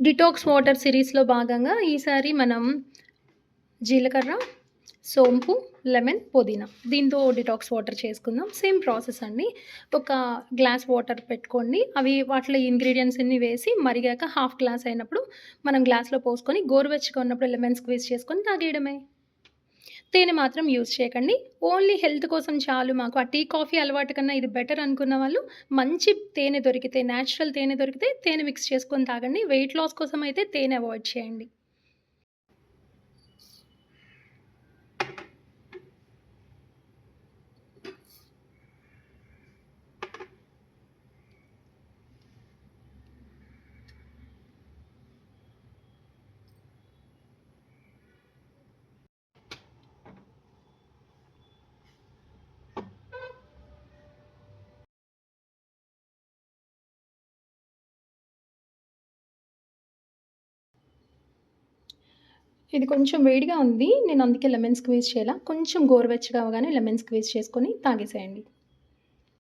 Detox water సిరీస్‌లో భాగంగా ఈసారి మనం జీలకర్ర, సోంపు, లెమన్, పుదీనా దీంతో డిటాక్స్ వాటర్ చేసుకుందాం. సేమ్ ప్రాసెస్ అండి. ఒక గ్లాస్ వాటర్ పెట్టుకోండి. అవి వాటిలో ఇంగ్రీడియంట్స్ అన్ని వేసి మరిగాక హాఫ్ గ్లాస్ అయినప్పుడు మనం గ్లాస్‌లో పోసుకొని గోరువెచ్చగా ఉన్నప్పుడు లెమన్ స్క్వీజ్ చేసుకొని తాగేయడమే. తేనె మాత్రం యూజ్ చేయకండి. ఓన్లీ హెల్త్ కోసం చాలు మాకు ఆ టీ, కాఫీ అలవాటు కన్నా ఇది బెటర్ అనుకున్న వాళ్ళు మంచి తేనె దొరికితే నేచురల్ తేనె దొరికితే తేనె మిక్స్ చేసుకొని తాగండి. వెయిట్ లాస్ కోసం అయితే తేనె అవాయిడ్ చేయండి. ఇది కొంచెం వేడిగా ఉంది. నేను అందుకే లెమన్ స్క్వీజ్ చేయాల కొంచెం గోరువెచ్చగా అవగానే లెమన్ స్క్వీజ్ చేసుకొని తాగేసేయండి.